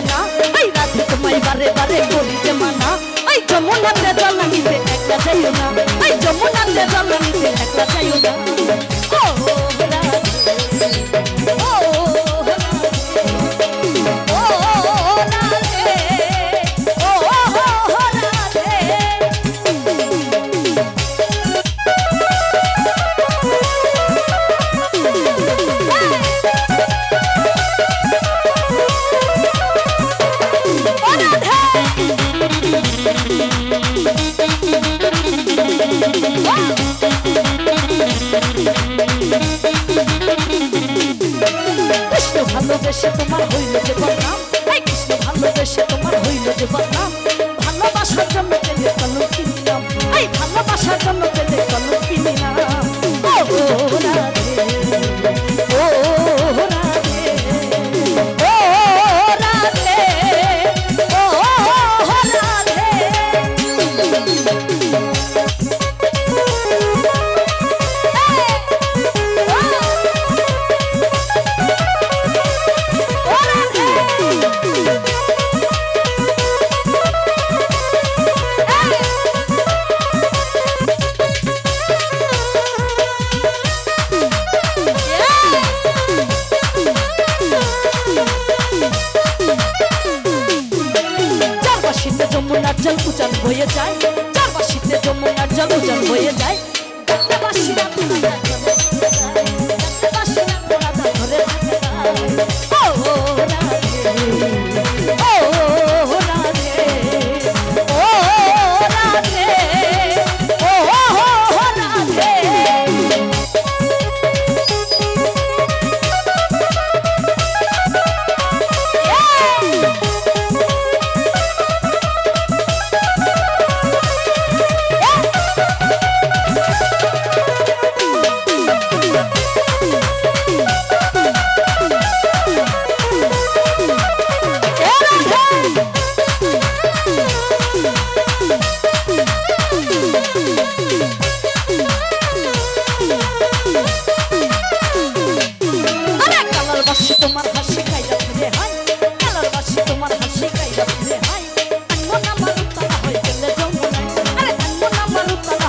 মানা এই রাতে তোমায় বারে বারে বলিতে মানা। এই যমুনাতে নিতে একলা যাইও না। এই যমুনাতে নিতে একলা যাইও না। কৃষ্ণ ভালোবেসে তোমার হইল যে বদনাম এই কৃষ্ণ ভালোবেসে তোমার হইল যে বদনাম ভালোবাসার জন্য পেলে কলম কিনিলাম এই ভালোবাসার জন্য পেলে ও রাধে যমুনার জল উজান হয়ে যায়। চারপাশিতে যমুনার জল উজান হয়ে যায়। দেখতে পাচ্ছি না।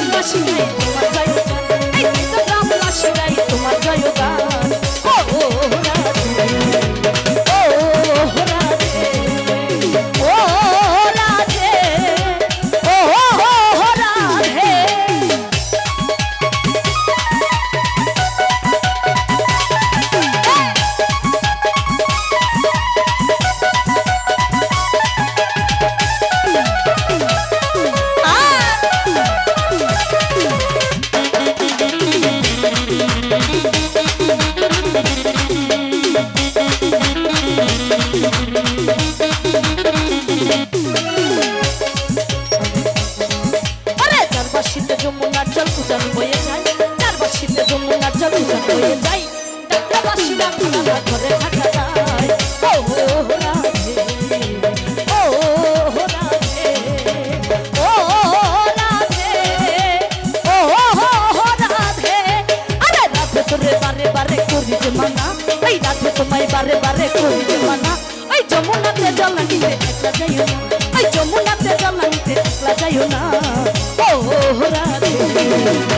তাই বারে বারে করি মানা ওই যমুনাতে জল নিতে একলা যাইও না ওই যমুনাতে জল নিতে একলা যাইও না ও রাধে